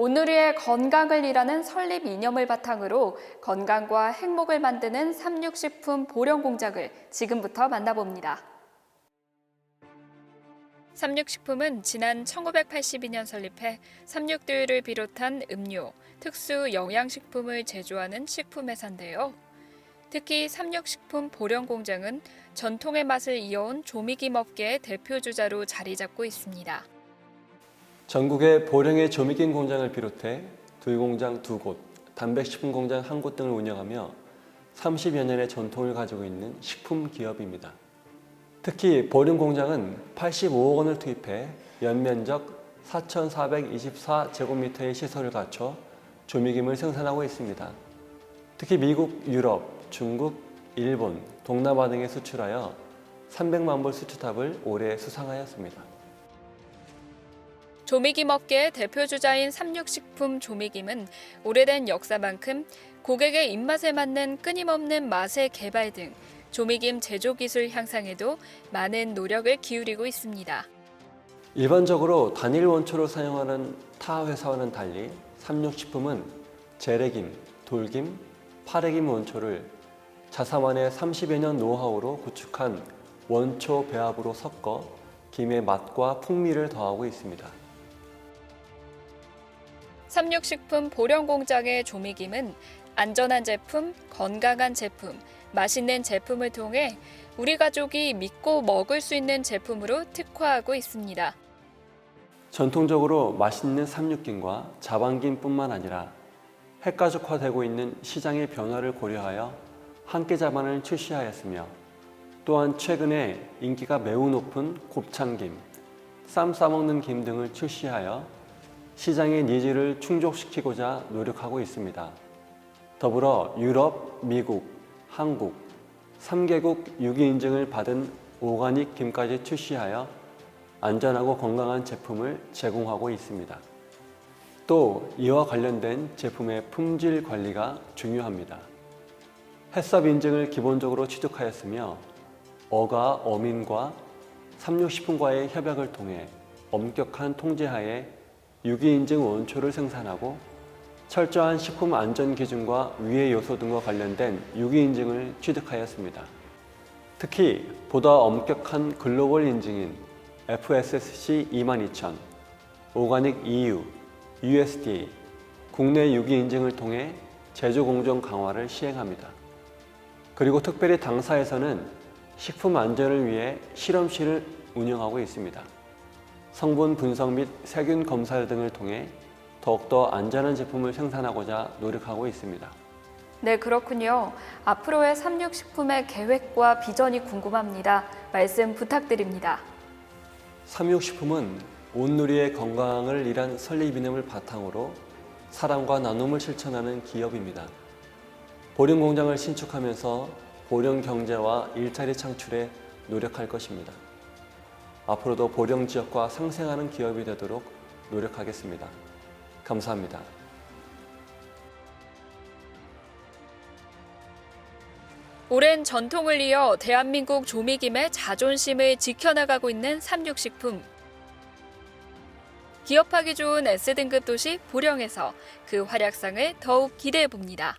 오늘의 건강을 일하는 설립 이념을 바탕으로 건강과 행복을 만드는 삼육식품 보령 공장을 지금부터 만나봅니다. 삼육식품은 지난 1982년 설립해 삼육두유를 비롯한 음료, 특수 영양식품을 제조하는 식품회사인데요. 특히 삼육식품 보령 공장은 전통의 맛을 이어온 조미김 업계의 대표 주자로 자리 잡고 있습니다. 전국의 보령의 조미김 공장을 비롯해 두유공장 두 곳, 단백식품 공장 한 곳 등을 운영하며 30여 년의 전통을 가지고 있는 식품 기업입니다. 특히 보령 공장은 85억 원을 투입해 연면적 4,424제곱미터의 시설을 갖춰 조미김을 생산하고 있습니다. 특히 미국, 유럽, 중국, 일본, 동남아 등에 수출하여 300만 불 수출탑을 올해 수상하였습니다. 조미김 업계의 대표 주자인 삼육식품 조미김은 오래된 역사만큼 고객의 입맛에 맞는 끊임없는 맛의 개발 등 조미김 제조 기술 향상에도 많은 노력을 기울이고 있습니다. 일반적으로 단일 원초로 사용하는 타 회사와는 달리 삼육식품은 재래김, 돌김, 파래김 원초를 자사만의 30여 년 노하우로 구축한 원초 배합으로 섞어 김의 맛과 풍미를 더하고 있습니다. 삼육식품 보령 공장의 조미김은 안전한 제품, 건강한 제품, 맛있는 제품을 통해 우리 가족이 믿고 먹을 수 있는 제품으로 특화하고 있습니다. 전통적으로 맛있는 삼육김과 자반김뿐만 아니라 핵가족화되고 있는 시장의 변화를 고려하여 함께 자반을 출시하였으며 또한 최근에 인기가 매우 높은 곱창김, 쌈 싸먹는 김 등을 출시하여 시장의 니즈를 충족시키고자 노력하고 있습니다. 더불어 유럽, 미국, 한국, 3개국 유기 인증을 받은 오가닉 김까지 출시하여 안전하고 건강한 제품을 제공하고 있습니다. 또 이와 관련된 제품의 품질 관리가 중요합니다. 햇섭 인증을 기본적으로 취득하였으며 어가 어민과 삼육식품과의 협약을 통해 엄격한 통제하에 유기인증 원초를 생산하고 철저한 식품 안전 기준과 위해 요소 등과 관련된 유기인증을 취득하였습니다. 특히 보다 엄격한 글로벌 인증인 FSSC 22000, 오가닉 EU, USDA, 국내 유기 인증을 통해 제조 공정 강화를 시행합니다. 그리고 특별히 당사에서는 식품 안전을 위해 실험실을 운영하고 있습니다. 성분 분석 및 세균 검사 등을 통해 더욱더 안전한 제품을 생산하고자 노력하고 있습니다. 네, 그렇군요. 앞으로의 삼육식품의 계획과 비전이 궁금합니다. 말씀 부탁드립니다. 삼육식품은 온누리의 건강을 위한 설립 이념을 바탕으로 사랑과 나눔을 실천하는 기업입니다. 보령 공장을 신축하면서 보령 경제와 일자리 창출에 노력할 것입니다. 앞으로도 보령 지역과 상생하는 기업이 되도록 노력하겠습니다. 감사합니다. 오랜 전통을 이어 대한민국 조미김의 자존심을 지켜나가고 있는 삼육식품. 기업하기 좋은 S등급 도시 보령에서 그 활약상을 더욱 기대해 봅니다.